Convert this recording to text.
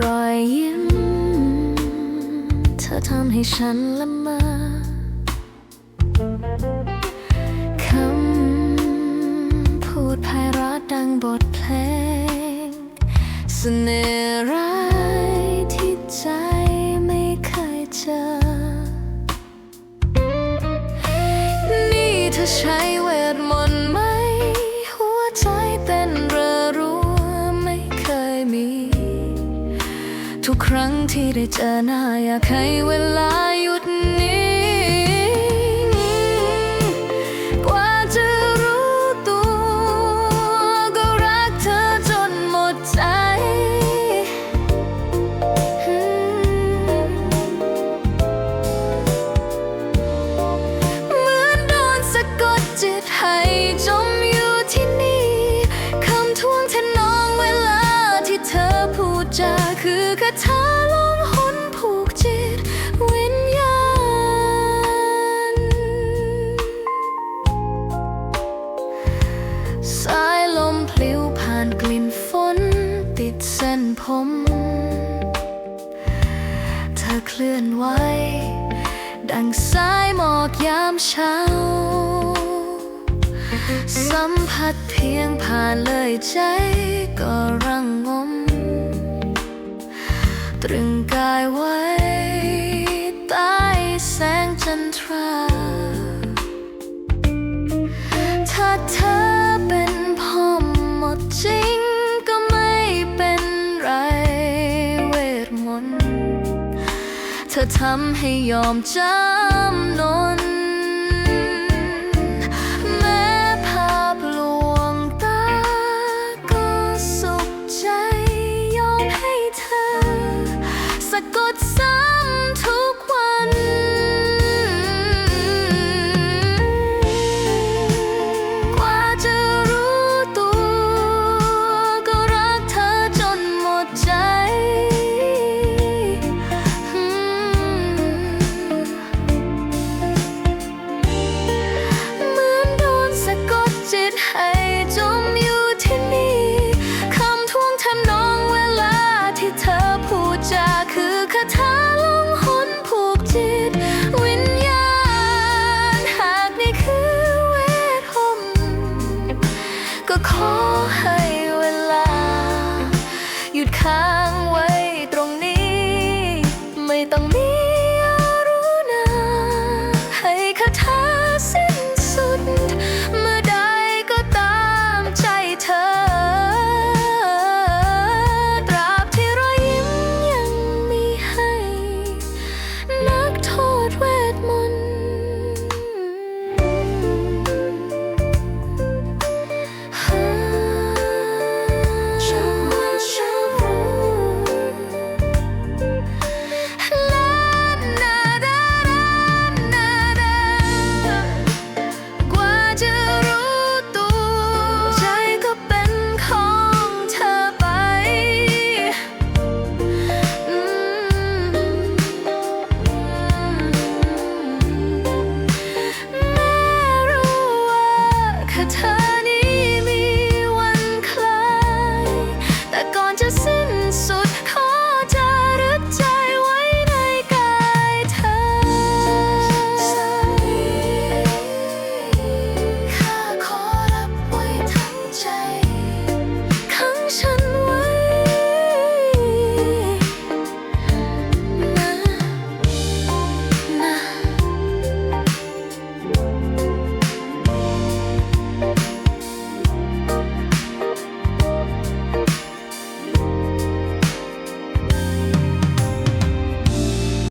รอยยิ้ม เธอทำให้ฉันละเมอคำพูดไพเราะดังบทเพลงเสน่ห์ ครั้งที่ได้เจอหน้าอยากให้เวลาหยุดนิ่ เส้นผม เธอเคลื่อนไหวดังสายหมอกยามเช้า สัมผัสเพียงผ่านเลยใจก็รังงม ตรึงกายไว้ใต้แสงจันทราถ้าเธอ ทำให้ยอมจ ก็ขอให้